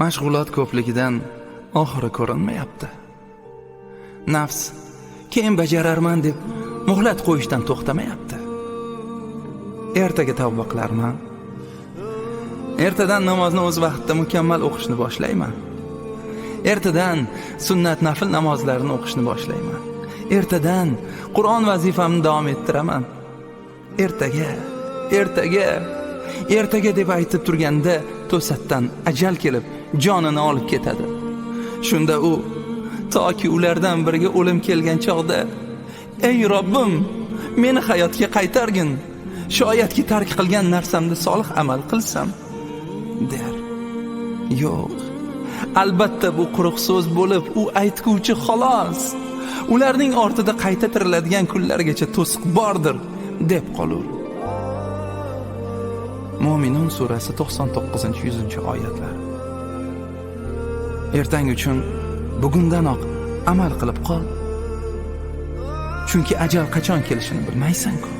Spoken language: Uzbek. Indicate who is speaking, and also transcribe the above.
Speaker 1: mashg'ulot ko'pligidan oxiri ko'rinmayapti. Nafs keyin bajararman deb muhlat qo'yishdan to'xtamayapti. Ertaga tavba qilarman ertadan namozni o'z vaqtida mukammal o'qishni boshlayman. Ertadan sunnat nafl namozlarini o'qishni boshlayman. Ertadan qur'on vazifamni davom ettiraman. Ertaga ertaga ertaga deb aytib turganda to'satdan ajal kelib jonini olib ketadi. Shunda u toki ulardan biriga o'lim kelgan chog'da ey robbim meni hayotga qaytargin shoyatki tark qilgan narsamni solih amal qilsam der. Yo'q albatta bu quruq so'z bo'lib u aytguvchi xolos. Ularning ortida qayta tiriladigan kunlargacha to'siq bordir deb qolur. Mo'minun surasi 99 100 oyatlar ertangi uchun bugundanoq amal qilib qol. Chunki ajal qachon kelishini bilmaysan-ku.